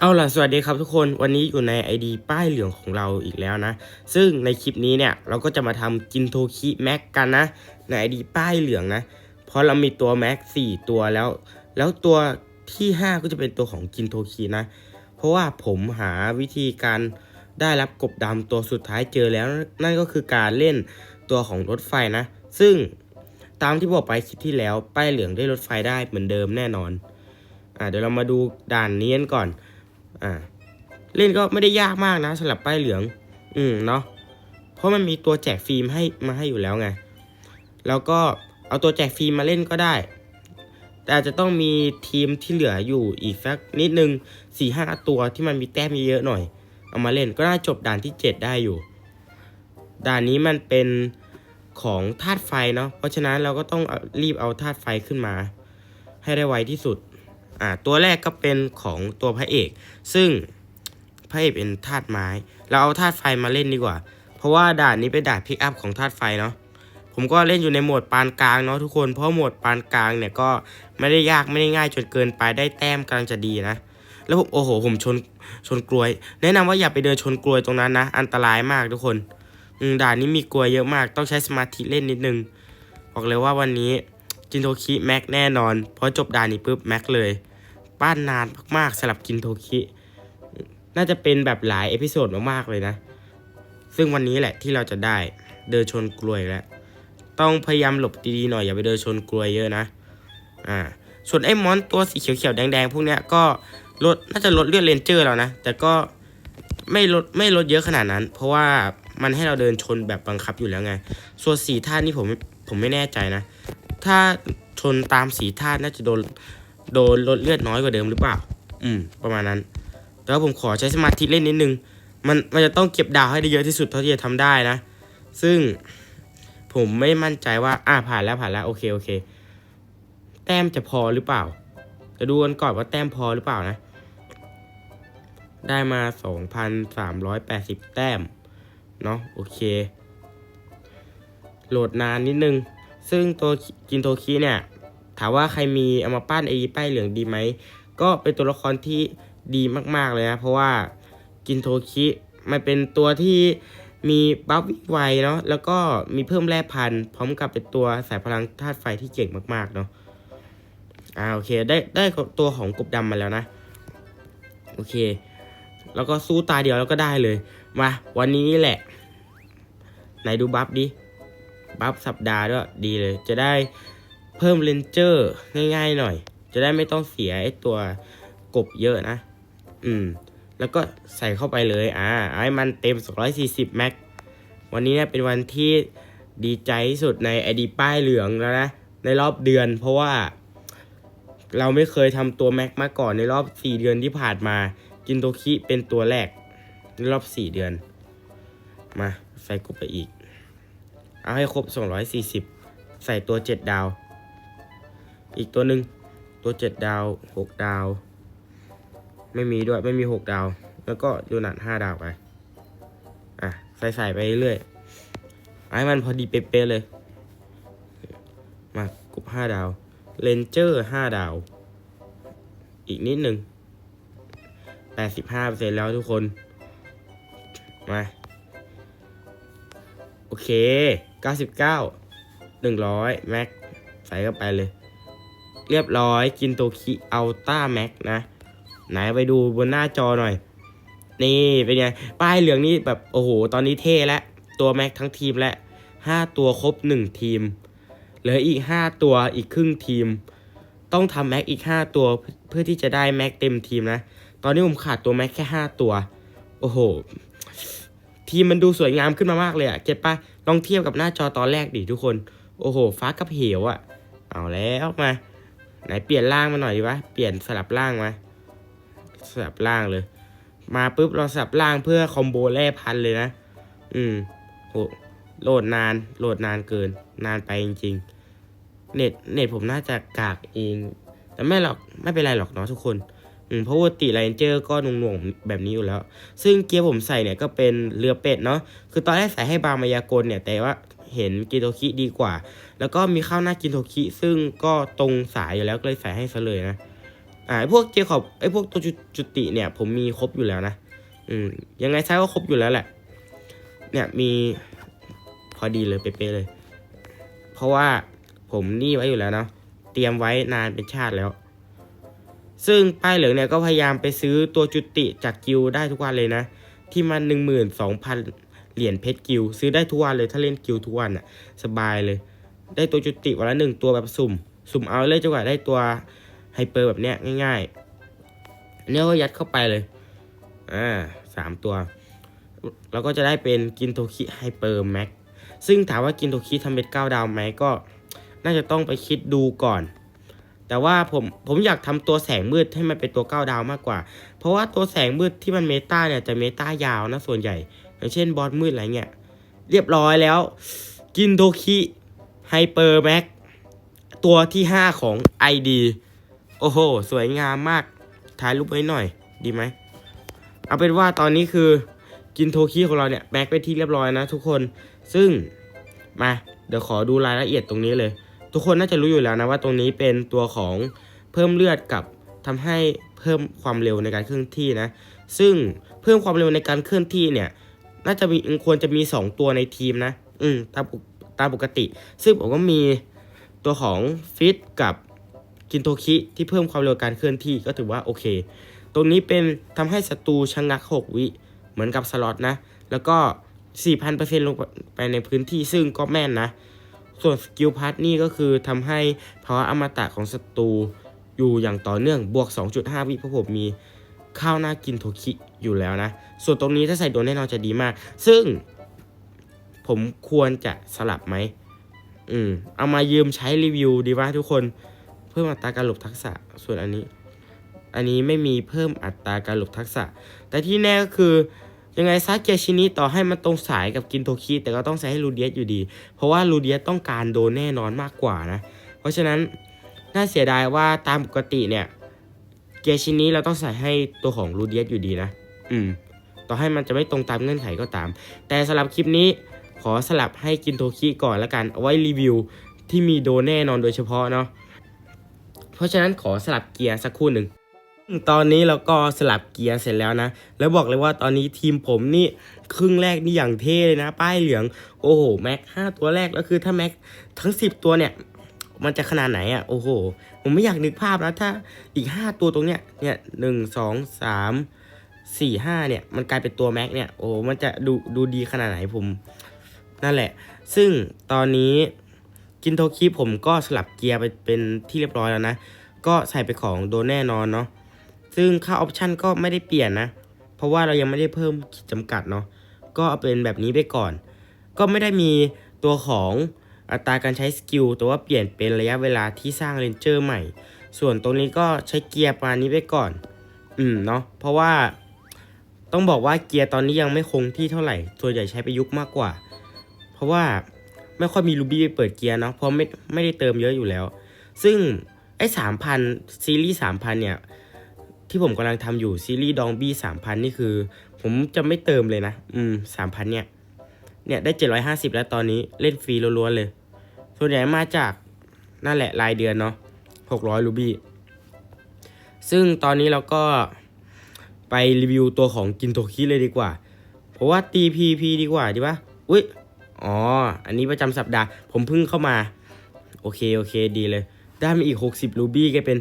เอาล่ะ สวัสดีครับทุกคนวันนี้อยู่ใน ID ป้ายเหลืองของเราอีกแล้วนะ ซึ่งในคลิปนี้เนี่ยเราก็จะมาทำกินโทคิแม็กกันนะ ใน ID ป้ายเหลืองนะ เพราะเรามีตัวแม็ก4ตัวแล้ว แล้วตัวที่ 5 ก็จะเป็นตัวของกินโทคินะ เพราะว่าผมหาวิธีการได้รับกบดำตัวสุดท้ายเจอแล้ว นั่นก็คือการเล่นตัวของรถไฟนะ ซึ่งตามที่บอกไปคลิปที่แล้ว ป้ายเหลืองได้รถไฟได้เหมือนเดิมแน่นอนอ่าเดี๋ยวเรามาดูด่านนี้กันก่อน อ่าเล่นก็ไม่ได้ยากมากนะสำหรับป้ายเหลือง อืมเนาะเพราะมันมีตัวแจกฟิล์มให้มาให้อยู่แล้วไง แล้วก็เอาตัวแจกฟิล์มมาเล่นก็ได้ แต่จจะต้องมีทีมที่เหลืออยู่อีกสักนิดนึงสี่ห้าตัวที่มันมีแต้มเยอะๆหน่อย เอามาเล่นก็น่าจบด่านที่ 7 ได้อยู่ ด่านนี้มันเป็นของธาตุไฟเนาะเพราะฉะนั้นเราก็ต้องรีบเอาธาตุไฟขึ้นมา ให้ได้ไวที่สุด อ่าตัวแรกก็เป็นของตัวพระเอก ซึ่งพระเอกเป็นธาตุไม้ เราเอาธาตุไฟมาเล่นดีกว่า เพราะว่าด่านนี้เป็นด่านพิกอัพของธาตุไฟเนาะผมก็เล่นอยู่ในโหมดปานกลางเนาะทุกคนเพราะโหมดปานกลางเนี่ยก็ไม่ได้ยากไม่ได้ง่ายจนเกินไปได้แต้มกำลังจะดีนะ แล้วผมโอ้โหผมชนชนกลวย แนะนำว่าอย่าไปเดินชนกลวยตรงนั้นนะ อันตรายมากทุกคนด่านนี้มีกลวยเยอะมาก ต้องใช้สมาธิเล่นนิดนึงบอกเลยว่าวันนี้จินโทคิแม็กแน่นอนเพราะจบด่านนี้ปุ๊บแม็กเลย ป้านนานมากๆสำหรับกินโทคิ น่าจะเป็นแบบหลายเอพิโซดมากๆเลยนะ ซึ่งวันนี้แหละที่เราจะได้เดินชนกลวยแล้ว ต้องพยายามหลบดีๆหน่อยอย่าไปเดินชนกลวยเยอะนะ อ่า ส่วนไอ้มอนตัวสีเขียวๆแดงๆพวกเนี้ยก็ลดน่าจะลดเลือดเลนเจอร์แล้วนะ แต่ก็ไม่ลดไม่ลดเยอะขนาดนั้น เพราะว่ามันให้เราเดินชนแบบบังคับอยู่แล้วไง ส่วนสีธาตุนี่ผมผมไม่แน่ใจนะ ถ้าชนตามสีธาตุน่าจะโดน โดนลดเลือดน้อยกว่าเดิมหรือเปล่า อืม ประมาณนั้น แต่ว่าผมขอใช้สมาธิเล่นนิดนึง มันมันจะต้องเก็บดาวให้ได้เยอะที่สุดเท่าที่จะทำได้นะ ซึ่งผมไม่มั่นใจว่า อ่าผ่านแล้วผ่านแล้วโอเคโอเค แต้มจะพอหรือเปล่า จะดูกันก่อนว่าแต้มพอหรือเปล่านะ ได้มา 2,380 แต้ม เนาะโอเค โหลดนานนิดนึง ซึ่งตัวกินโทคิเนี่ย ถามว่าใครมีเอามาปั้นไอ้ป้ายเหลืองดีไหม ก็เป็นตัวละครที่ดีมากๆเลยนะ เพราะว่ากินโทคิมันเป็นตัวที่มีบัฟวิ่งไวเนาะแล้วก็มีเพิ่มแร่พันธุ์พร้อมกับเป็นตัวสายพลังธาตุไฟที่เก่งมากๆเนาะอ่าโอเคได้ได้ตัวของกบดำมาแล้วนะ โอเค แล้วก็สู้ตาเดียวแล้วก็ได้เลย มาวันนี้นี่แหละ ไหนดูบัฟดิ บัฟสัปดาห์ด้วยดีเลย จะได้ เพิ่มเลนเจอร์ง่ายๆหน่อย จะได้ไม่ต้องเสียไอตัวกบเยอะนะ อืม แล้วก็ใส่เข้าไปเลย อ่าเอาให้มันเต็ม 240 แม็ก วันนี้เนี่ยเป็นวันที่ดีใจที่สุดในไอดีป้ายเหลืองแล้วนะ ในรอบเดือน เพราะว่า เราไม่เคยทำตัวแม็กมาก่อนในรอบ 4 เดือนที่ผ่านมากินโตคิเป็นตัวแรก ในรอบ 4 เดือน มาใส่กบไปอีก เอาให้ครบ 240 ใส่ตัว 7 ดาว อีกตัวหนึ่งตัว 7 ดาว 6 ดาว ไม่มีด้วยไม่มี 6 ดาว แล้วก็โยนัท5ดาวไป อะ ใส่ใส่ไปเรื่อยๆให้มันพอดีเป๊ะเลย มากรุบ5ดาวเลนเจอร์5ดาว อีกนิดหนึ่ง85%แล้วทุกคน มา โอเค 99 100 แม็ก ใส่เข้าไปเลย เรียบร้อยกินโตคิอัลต้าแม็กนะ ไหนไปดูบนหน้าจอหน่อย นี่เป็นไง ป้ายเหลืองนี่แบบโอ้โห ตอนนี้เท่แล้วตัวแม็กทั้งทีมและ 5 ตัวครบ 1 ทีม เหลืออีก 5 ตัวอีกครึ่งทีม ต้องทำแม็กอีก 5 ตัวเพื่อที่จะได้แม็กเต็มทีมนะ ตอนนี้ผมขาดตัวแม็กแค่ 5 ตัว โอ้โห ทีมมันดูสวยงามขึ้นมามากเลยอะเก็ตปะลองเทียบกับหน้าจอตอนแรกดิทุกคน โอ้โห ฟ้ากับเหวอะเอาแล้วมา ไหนเปลี่ยนร่างมาหน่อยดีวะ เปลี่ยนสลับร่างมา สลับร่างเลย มาปุ๊บเราสลับร่างเพื่อคอมโบแร่พันเลยนะ อืมโหโหลดนาน โหลดนานเกิน นานไปจริงๆ เน็ต เน็ตผมน่าจะกากเอง แต่ไม่หรอก ไม่เป็นไรหรอกเนาะทุกคน อืม เพราะปกติไลนเจอร์ก็หน่วงๆแบบนี้อยู่แล้ว ซึ่งเกียร์ผมใส่เนี่ยก็เป็นเรือเป็ดเนาะ คือตอนแรกใส่ให้บางมายากลเนี่ย แต่ว่าเห็นกิโทคิดีกว่า แล้วก็มีข้าวหน้ากินโทคิซึ่งก็ตรงสายอยู่แล้วก็เลยใส่ให้ซะเลยนะอ่าไอพวกเจคอบไอพวกตัวจุจุติเนี่ย ผมมีครบอยู่แล้วนะอืมยังไงใช้ก็ครบอยู่แล้วแหละ เนี่ยมีพอดีเลยเป๊ะเลย เพราะว่าผมนี่ไว้อยู่แล้วเนาะเตรียมไว้นานเป็นชาติแล้ว ซึ่งป้ายเหลืองเนี่ยก็พยายามไปซื้อตัวจุติจากกิลด์ได้ทุกวันเลยนะ ที่มันหนึ่งหมื่นสองพันเหรียญเพชรกิลด์ซื้อได้ทุกวันเลยถ้าเล่นกิลด์ทุกวันอะสบายเลย ได้ตัวจุติวันละหนึ่งตัวแบบสุ่ม สุ่มเอาเลยจนกว่าได้ตัวไฮเปอร์แบบเนี้ยง่ายๆอันนี้ก็ยัดเข้าไปเลยอ่าสามตัวเราก็จะได้เป็นกินโทคิไฮเปอร์แม็กซึ่งถามว่ากินโทคิทำเป็นเก้าดาวไหมก็ น่าจะต้องไปคิดดูก่อน แต่ว่าผมผมอยากทำตัวแสงมืดให้มันเป็นตัวเก้าดาวมากกว่า เพราะว่าตัวแสงมืดที่มันเมตาเนี่ยจะเมตายาวนะส่วนใหญ่ อย่างเช่นบอสมืดอะไรเงี้ยเรียบร้อยแล้ว กินโทคิ ไฮเปอร์แม็กตัวที่ 5 ของ ID โอ้โห สวยงามมาก ถ่ายรูปไว้หน่อย ดีไหม เอาเป็นว่าตอนนี้คือกินโทคิของเราเนี่ยแม็กไปที่เรียบร้อยนะทุกคน ซึ่งมา เดี๋ยวขอดูรายละเอียดตรงนี้เลย ทุกคนน่าจะรู้อยู่แล้วนะว่าตรงนี้เป็นตัวของเพิ่มเลือดกับทำให้เพิ่มความเร็วในการเคลื่อนที่นะ ซึ่งเพิ่มความเร็วในการเคลื่อนที่เนี่ย น่าจะมีควรจะมี 2 ตัวในทีมนะ อืมตามปก ตามปกติ ซึ่งผมก็มีตัวของฟิตกับกินโทคิที่เพิ่มความเร็วการเคลื่อนที่ก็ถือว่าโอเค ตรงนี้เป็นทำให้ศัตรูชะงัก 6 วิ เหมือนกับสล็อตนะ แล้วก็ 4,000%ลงไปในพื้นที่ซึ่งก็แม่นนะ ส่วนสกิลพาร์ทนี่ก็คือทำให้ภาวะอมตะของศัตรูอยู่อย่างต่อเนื่องบวก 2.5 วิเพราะผมมีข้าวหน้ากินโทคิอยู่แล้วนะ ส่วนตรงนี้ถ้าใส่โดนแน่นอนจะดีมาก ซึ่ง ผมควรจะสลับไหมอืมเอามายืมใช้รีวิวดีว่าทุกคน เพิ่มอัตราการหลบทักษะส่วนอันนี้ อันนี้ไม่มีเพิ่มอัตราการหลบทักษะ แต่ที่แน่ก็คือยังไงซาเกียชินิต่อให้มันตรงสายกับกินโทคิแต่ก็ต้องใช้ให้ลูเดียสอยู่ดี เพราะว่าลูเดียสต้องการโดนแน่นอนมากกว่านะ เพราะฉะนั้นน่าเสียดายว่าตามปกติเนี่ย เกียชินี้เราต้องใส่ให้ตัวของรูเดียสอยู่ดีนะ อืม ต่อให้มันจะไม่ตรงตามเงื่อนไขก็ตาม แต่สำหรับคลิปนี้ ขอสลับให้กินโทคิก่อนล้วกันเอาไว้รีวิวที่มีโดนแน่นอนโดยเฉพาะเนาะเพราะฉะนั้นขอสลับเกียร์สักครู่หนึ่งตอนนี้เราก็สลับเกียร์เสร็จแล้วนะ แล้วบอกเลยว่าตอนนี้ทีมผมนี่ครึ่งแรกนี่อย่างเท่เลยนะ ป้ายเหลือง โอ้โหแม็กห้าตัวแรกแล้วคือถ้าแม็กทั้งสิบตัวเนี่ย มันจะขนาดไหนอะ่ะโอ้โห ผมไม่อยากนึกภาพนะถ้าอีกห้าตัวตรงเนี้ยเนี่ยหนึ่งสองสามสี่ห้าเนี่ย มันกลายเป็นตัวแม็กเนี่ยโอ้มันจะดูดูดีขนาดไหนผม นั่นแหละ ซึ่งตอนนี้กินโทคิผมก็สลับเกียร์ไปเป็นที่เรียบร้อยแล้วนะ ก็ใส่ไปของโดนแน่นอนเนาะ ซึ่งค่าออปชันก็ไม่ได้เปลี่ยนนะ เพราะว่าเรายังไม่ได้เพิ่มขีดจำกัดเนาะ ก็เอาเป็นแบบนี้ไปก่อน ก็ไม่ได้มีตัวของอัตราการใช้สกิลแต่ว่าเปลี่ยนเป็นระยะเวลาที่สร้างเรนเจอร์ใหม่ ส่วนตรงนี้ก็ใช้เกียร์ประมาณนี้ไปก่อน อืมเนาะ เพราะว่าต้องบอกว่าเกียร์ตอนนี้ยังไม่คงที่เท่าไหร่ ส่วนใหญ่ใช้ประยุกต์มากกว่า เพราะว่าไม่ค่อยมีรูบี้ไปเปิดเกียร์เนาะเพราะไม่ไม่ได้เติมเยอะอยู่แล้ว ซึ่งไอ้สามพันซีรีส์สามพันเนี่ยที่ผมกำลังทำอยู่ซีรีส์ดองบี้สามพันนี่คือ ผมจะไม่เติมเลยนะ อืมสามพันเนี่ย เนี่ยได้เจ็ดร้อยห้าสิบแล้วตอนนี้เล่นฟรีล้วนๆเลย ส่วนใหญ่มาจากนั่นแหละรายเดือนเนาะหกร้อยรูบี้ซึ่งตอนนี้เราก็ไปรีวิวตัวของกินโทคิเลยดีกว่า เพราะว่าตีพีพีดีกว่าดีปะอุ้ย อ๋อ อันนี้ประจำสัปดาห์ ผมเพิ่งเข้ามา โอเค โอเค ดีเลย ได้มาอีก 60รูบี้ก็เป็น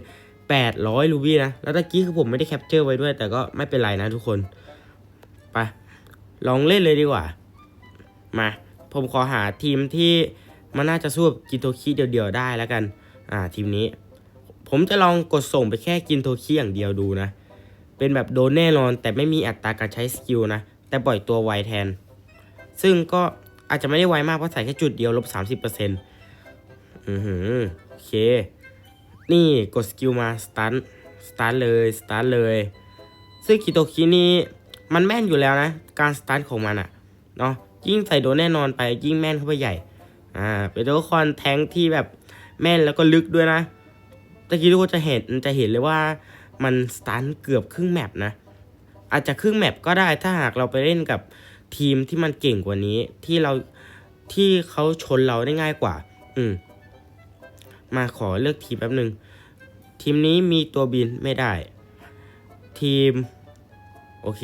800รูบี้นะ แล้วตะกี้คือผมไม่ได้แคปเจอร์ไว้ด้วย แต่ก็ไม่เป็นไรนะทุกคน ไป ลองเล่นเลยดีกว่า มา ผมขอหาทีมที่มันน่าจะสู้กับกินโทคิเดียวๆได้แล้วกัน อ่า ทีมนี้ ผมจะลองกดส่งไปแค่กินโทคิอย่างเดียวดูนะ เป็นแบบโดนแน่นอนแต่ไม่มีอัตราการใช้สกิลนะ แต่ปล่อยตัวไวแทน ซึ่งก็ อาจจะไม่ได้ไวมากเพราะใส่แค่จุดเดียวลบ30%อือหือโอเค นี่กดสกิลมาสตาร์ทสตาร์ทเลยสตาร์ทเลยซึ่งคิโตคินี่มันแม่นอยู่แล้วนะ การสตาร์ทของมันอะเนาะยิ่งใส่โดนแน่นอนไปยิ่งแม่นเข้าไปใหญ่อ่าเป็นตัวละครแทงค์ที่แบบแม่นแล้วก็ลึกด้วยนะตะกี้ทุกคนจะเห็นจะเห็นเลยว่ามันสตันเกือบครึ่งแมปนะอาจจะครึ่งแมปก็ได้ถ้าหากเราไปเล่นกับ ทีมที่มันเก่งกว่านี้ที่เราที่เขาชนเราได้ง่ายกว่า อืม มาขอเลือกทีมแป๊บหนึ่งทีมนี้มีตัวบินไม่ได้ ทีม โอเค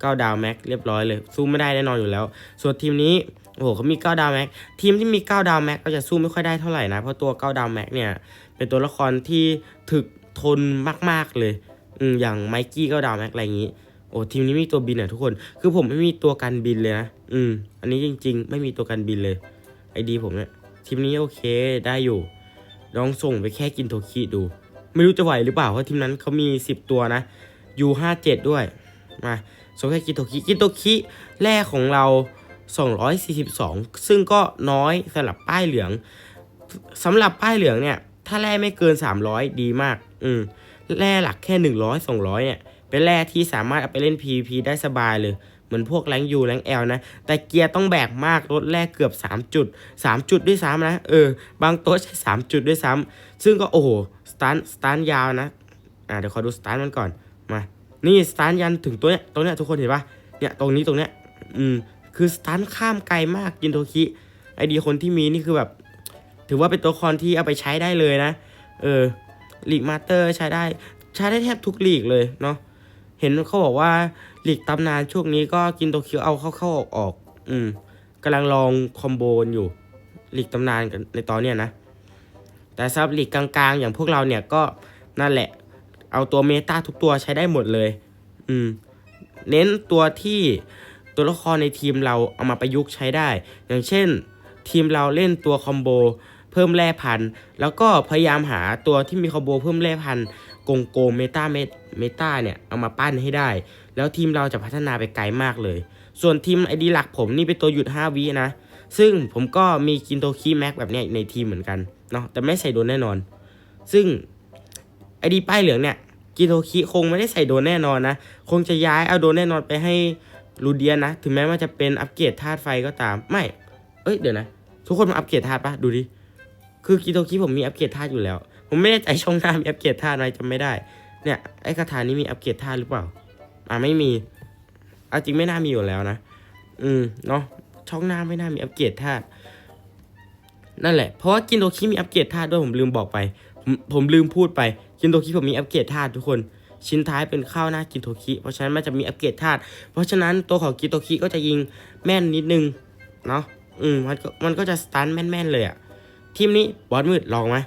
เก้าดาวแม็กเรียบร้อยเลย สู้ไม่ได้แน่นอนอยู่แล้ว ส่วนทีมนี้โอ้โหเขามีเก้าดาวแม็กทีมที่มีเก้าดาวแม็กก็จะสู้ไม่ค่อยได้เท่าไหร่นะเพราะตัวเก้าดาวแม็กเนี่ยเป็นตัวละครที่ถึกทนมากๆเลย อืมอย่างไมกี้เก้าดาวแม็กอะไรอย่างนี้ โอ้ทีมนี้มีตัวบินอะทุกคน คือผมไม่มีตัวกันบินเลยนะ อืม อันนี้จริง ๆ ไม่มีตัวกันบินเลย ไอดีผมเนี่ย ทีมนี้โอเคได้อยู่ลองส่งไปแค่กินโทคิดู ไม่รู้จะไหวหรือเปล่า เพราะทีมนั้นเขามี 10 ตัวนะยูห้าเจ็ดด้วย มาส่งแค่กินโทคิ กินโทคิแรกของเรา 242 ซึ่งก็น้อยสำหรับป้ายเหลืองสำหรับป้ายเหลืองเนี่ย ถ้าแร่ไม่เกิน 300 ดีมาก อืมแร่หลักแค่ 100 200 เนี่ย เป็นแร่ที่สามารถเอาไปเล่น PVP ได้สบายเลย เหมือนพวกแรงยูแรงแอลนะ แต่เกียร์ต้องแบกมากลดแรกเกือบ 3 จุด 3 จุดด้วยซ้ำนะ เออ บางโต๊ะใช้ 3 จุดด้วยซ้ำ ซึ่งก็โอ้โห สตาร์ทสตาร์ทยาวนะ อ่าเดี๋ยวขอดูสตาร์ทมันก่อน มา นี่สตาร์ทยันถึงตัวเนี้ย ตรงเนี้ยทุกคนเห็นปะเนี่ย ตรงนี้ตรงเนี้ย อืม คือสตาร์ทข้ามไกลมากยินโทคิ ไอดีคนที่มีนี่คือแบบ ถือว่าเป็นตัวละครที่เอาไปใช้ได้เลยนะ เออ ลีกมาสเตอร์ใช้ได้ ใช้ได้แทบทุกลีกเลยเนาะ เห็นเขาบอกว่าหลีกตำนานช่วงนี้ก็กินโตเคียวเอาเข้าเข้าออกออกอืมกำลังลองคอมโบนอยู่หลีกตำนานกันในตอนเนี้ยนะ แต่สำหรับหลีกกลางๆ อย่างพวกเราเนี่ยก็นั่นแหละ เอาตัวเมตาทุกตัวใช้ได้หมดเลย อืม เน้นตัวที่ตัวละครในทีมเราเอามาประยุกต์ใช้ได้ อย่างเช่น ทีมเราเล่นตัวคอมโบเพิ่มแร่พัน แล้วก็พยายามหาตัวที่มีคอมโบเพิ่มแร่พัน กงโกงเมตาเมตาเนี่ยเอามาปั้นให้ได้ แล้วทีมเราจะพัฒนาไปไกลมากเลย ส่วนทีมไอดีหลักผมนี่เป็นตัวหยุด5วินะ ซึ่งผมก็มีกินโตคีแม็กแบบเนี้ยในทีมเหมือนกันเนาะแต่ไม่ใส่โดนแน่นอน ซึ่งไอดีป้ายเหลืองเนี่ยกินโตคีคงไม่ได้ใส่โดนแน่นอนนะ คงจะย้ายเอาโดนแน่นอนไปให้ลูเดียนนะ ถึงแม้ว่าจะเป็นอัปเกรดธาตุไฟก็ตาม ไม่ เอ้ยเดี๋ยวนะ ทุกคนมาอัปเกรดธาตุปะดูดิ คือกิโตคิผมมีอัปเกรดธาตุอยู่แล้ว ผมไม่แน่ใจช่องหน้ามีอัปเกรดธาตุไหมจำไม่ได้ เนี่ยไอ้คาถานี้มีอัปเกรดธาตุหรือเปล่า อ่าไม่มีเอาจริงไม่น่ามีอยู่แล้วนะ อืมเนาะช่องหน้าไม่น่ามีอัปเกรดธาตุนั่นแหละ เพราะว่ากินโตคิมีอัปเกรดธาตุด้วยผมลืมบอกไป ผมผมลืมพูดไป กินโตคิผมมีอัปเกรดธาตุทุกคน ชิ้นท้ายเป็นข้าวหน้ากินโทคิเพราะฉะนั้นมันจะมีอัปเกรดธาตุ เพราะฉะนั้นตัวของกินโตคิก็จะยิงแม่นนิดนึง เนาะ อืมมันก็มันก็จะสตันแม่นๆเลยอะทีมนี้บอสมืดลองไหม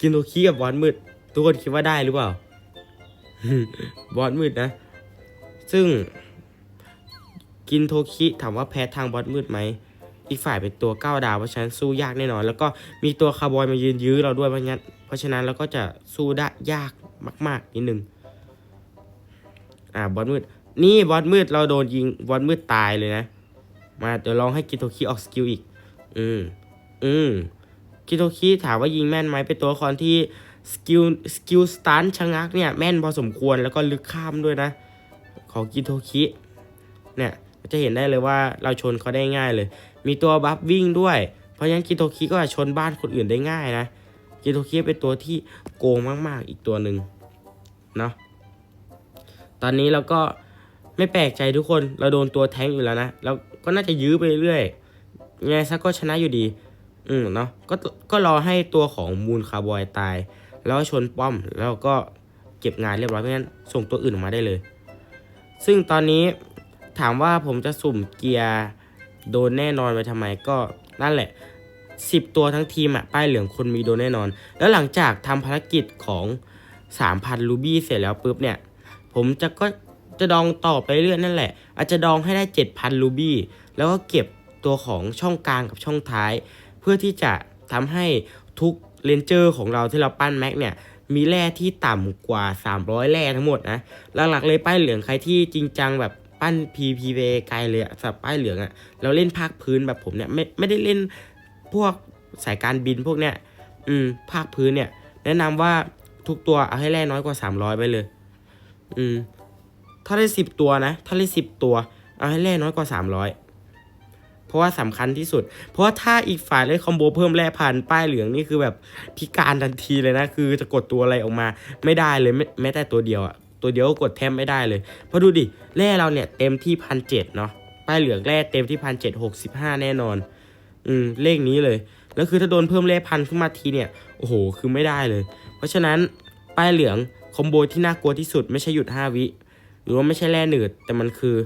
กินโทคิกับบอสมืด ทุกคนคิดว่าได้หรือเปล่าบอสมืดนะ ซึ่ง กินโทคิถามว่าแพ้ทางบอสมืดไหมอีกฝ่ายเป็นตัวก้าดาวเพราะฉะนั้นสู้ยากแน่นอน แล้วก็มีตัวคาร์บอยมายืนยื้อเราด้วยเพราะงั้นเพราะฉะนั้นเราก็จะสู้ได้ยากมาก ๆ นิดนึงอ่าบอสมืด นี่บอสมืดเราโดนยิงบอสมืดตายเลยนะ มาเดี๋ยวลองให้กิโตคิออกสกิลอีก อืมอืม กิโตคิถามว่ายิงแม่นไหมเป็นตัวละครที่สกิลสกิลสตันชะงักเนี่ยแม่นพอสมควรแล้วก็ลึกข้ามด้วยนะ ของกิโตคิเนี่ยจะเห็นได้เลยว่าเราชนเขาได้ง่ายเลย มีตัวบัฟวิ่งด้วย เพราะฉะนั้นกิโตคิก็ชนบ้านคนอื่นได้ง่ายนะ กิโตคิเป็นตัวที่โกงมาก ๆ อีกตัวหนึ่งเนาะตอนนี้เราก็ไม่แปลกใจทุกคนเราโดนตัวแท้งอยู่แล้วนะ แล้วก็น่าจะยื้อไปเรื่อยยังไงซะก็ชนะอยู่ดี อืมเนาะก็ก็รอให้ตัวของมูลคาร์บอยตาย แล้วก็ชนป้อมแล้วก็เก็บงานเรียบร้อยเพราะงั้นส่งตัวอื่นออกมาได้เลย ซึ่งตอนนี้ถามว่าผมจะสุ่มเกียร์โดนแน่นอนไปทำไมก็นั่นแหละ 10 ตัวทั้งทีมอะป้ายเหลืองคนมีโดนแน่นอน แล้วหลังจากทำภารกิจของ 3,000 รูบี้เสร็จแล้วปุ๊บเนี่ย ผมจะก็จะดองต่อไปเรื่อยนั่นแหละ อาจจะดองให้ได้ 7,000 รูบี้แล้วก็เก็บตัวของช่องกลางกับช่องท้าย พื่อที่จะทำให้ทุกเลนเจอร์ของเราที่เราปั้นแม็กเนี่ยมีแร่ที่ต่ำกว่า 300 แร่ทั้งหมดนะหลักๆเลยป้ายเหลืองใครที่จริงจังแบบปั้น PPV ไกลเลยอะสับป้ายเหลืองอะเราเล่นภาคพื้นแบบผมเนี่ยไม่ไม่ได้เล่นพวกสายการบินพวกเนี้ยอืมภาคพื้นเนี่ย แนะนำว่าทุกตัวเอาให้แร่น้อยกว่า 300 ไปเลย อืมถ้าได้สิบตัวนะ ถ้าได้สิบตัว เอาให้แร่น้อยกว่า 300 เพราะว่าสำคัญที่สุด เพราะว่าถ้าอีกฝ่ายเล่นคอมโบเพิ่มแร่พันป้ายเหลืองนี่คือแบบพิการทันทีเลยนะ คือจะกดตัวอะไรออกมาไม่ได้เลยแม้แม้แต่ตัวเดียวอะตัวเดียวกกดแทบไม่ได้เลยเพราะดูดิแร่เราเนี่ยเต็มที่พันเจ็ดเนาะป้ายเหลืองแร่เต็มที่พันเจ็ดหกสิบห้าแน่นอน อืมเลขนี้เลยแล้วคือถ้าโดนเพิ่มแร่พันขึ้นมาทีเนี่ยโอ้โหคือไม่ได้เลย เพราะฉะนั้นป้ายเหลืองคอมโบที่น่ากลัวที่สุดไม่ใช่หยุด5วิหรือว่าไม่ใช่แร่หนืดแต่มันคือ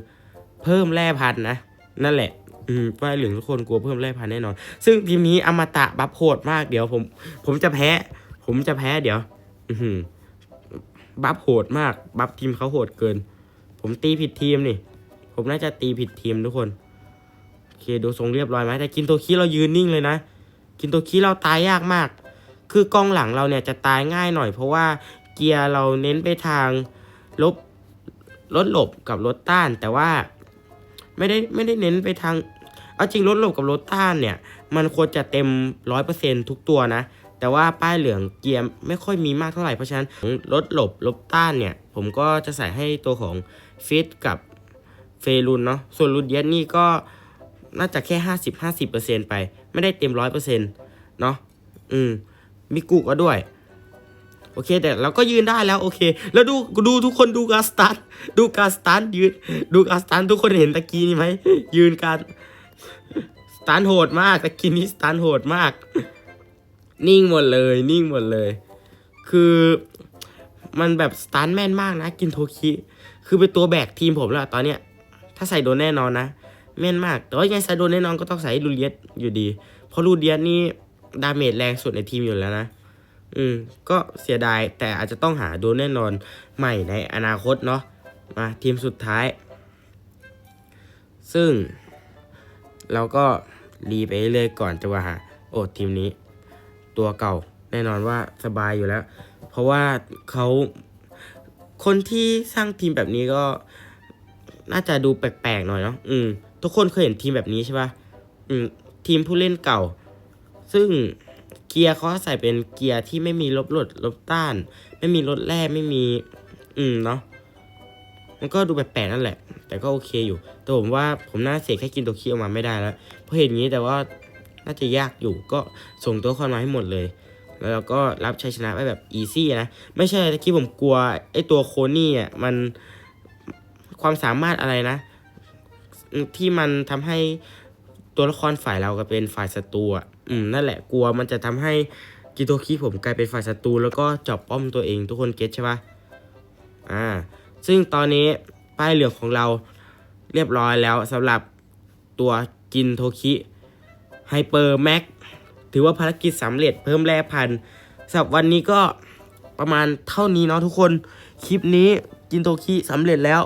เพิ่มแร่พันนะนั่นแหละ อืมป้ายเหลืองทุกคนกลัวเพิ่มแร่พันแน่นอน ซึ่งทีมนี้อมตะบัฟโหดมากเดี๋ยวผม ผมจะแพ้ ผมจะแพ้เดี๋ยว อือหือบัฟโหดมาก บัฟทีมเขาโหดเกิน ผมตีผิดทีมนี่ ผมน่าจะตีผิดทีมทุกคนโอเคดูทรงเรียบร้อยไหมแต่กินตัวคีเรายืนนิ่งเลยนะกินตัวคีเราตายยากมาก คือกองหลังเราเนี่ยจะตายง่ายหน่อย เพราะว่าเกียร์เราเน้นไปทางลบลดหลบกับลดต้าน แต่ว่าไม่ได้ไม่ได้เน้นไปทาง เอาจริงลดหลบกับลดต้านเนี่ย มันควรจะเต็มร้อยเปอร์เซ็นทุกตัวนะ แต่ว่าป้ายเหลืองเกียร์ไม่ค่อยมีมากเท่าไหร่ เพราะฉะนั้นลดหลบลบต้านเนี่ย ผมก็จะใส่ให้ตัวของฟิตกับเฟรุนเนาะ ส่วนรุนเยสนี่ก็น่าจะแค่ห้าสิบห้าสิบเปอร์เซ็นไป ไม่ได้เต็มร้อยเปอร์เซ็นเนาะ อืมมิกุก็ด้วย โอเค แต่เราก็ยืนได้แล้วโอเค แล้วดูดูทุกคนดูการสตาร์ทดูการสตาร์ทยืน ดูการสตาร์ททุกคนเห็นตะกี้นี่ไหมยืนการ สตาร์ทโหดมากตะกี้นี้สตาร์ทโหดมาก นิ่งหมดเลย นิ่งหมดเลย คือมันแบบสตาร์ทแม่นมากนะ กินโทคิคือเป็นตัวแบกทีมผมแล้วตอนเนี้ย ถ้าใส่โดนแน่นอนนะแม่นมาก แต่ว่ายังไงใส่โดนแน่นอนก็ต้องใส่ลูเลียสอยู่ดี เพราะลูเลียสนี่ดาเมจแรงสุดในทีมอยู่แล้วนะอืมก็เสียดายแต่อาจจะต้องหาโดนแน่นอนใหม่ในอนาคตเนาะมาทีมสุดท้าย ซึ่ง เราก็รีไปเรื่อยก่อนจะว่าหาโอ้ทีมนี้ ตัวเก่าแน่นอนว่าสบายอยู่แล้ว เพราะว่าเขาคนที่สร้างทีมแบบนี้ก็น่าจะดูแปลกๆหน่อยเนาะอืม ทุกคนเคยเห็นทีมแบบนี้ใช่ปะอืม ทีมผู้เล่นเก่า ซึ่งเกียร์เขาใส่เป็นเกียร์ที่ไม่มีลบหลดลบต้าน ไม่มีลดแร่ไม่มี อืมเนาะ มันก็ดูแปลกๆนั่นแหละ แต่ก็โอเคอยู่ แต่ผมว่าผมน่าเสียแค่กินตัวคีออกมาไม่ได้แล้ว เพราะเห็นอย่างนี้แต่ว่าน่าจะยากอยู่ ก็ส่งตัวละครมาให้หมดเลย แล้วเราก็รับชัยชนะไปแบบอีซี่นะ ไม่ใช่ตะกี้ผมกลัวไอ้ตัวโคนี่อะมันความสามารถอะไรนะ ที่มันทำให้ตัวละครฝ่ายเราก็เป็นฝ่ายศัตรูอะอืมนั่นแหละกลัวมันจะทำให้กิโตคิผมกลายเป็นฝ่ายศัตรูแล้วก็จับป้อมตัวเองทุกคนเก็ตใช่ปะอ่า ซึ่งตอนนี้ป้ายเหลืองของเราเรียบร้อยแล้วสำหรับตัวกินโทคิไฮเปอร์แม็กถือว่าภารกิจสำเร็จเพิ่มแร่พันสำหรับวันนี้ก็ประมาณเท่านี้เนาะทุกคน คลิปนี้กินโทคิสำเร็จแล้ว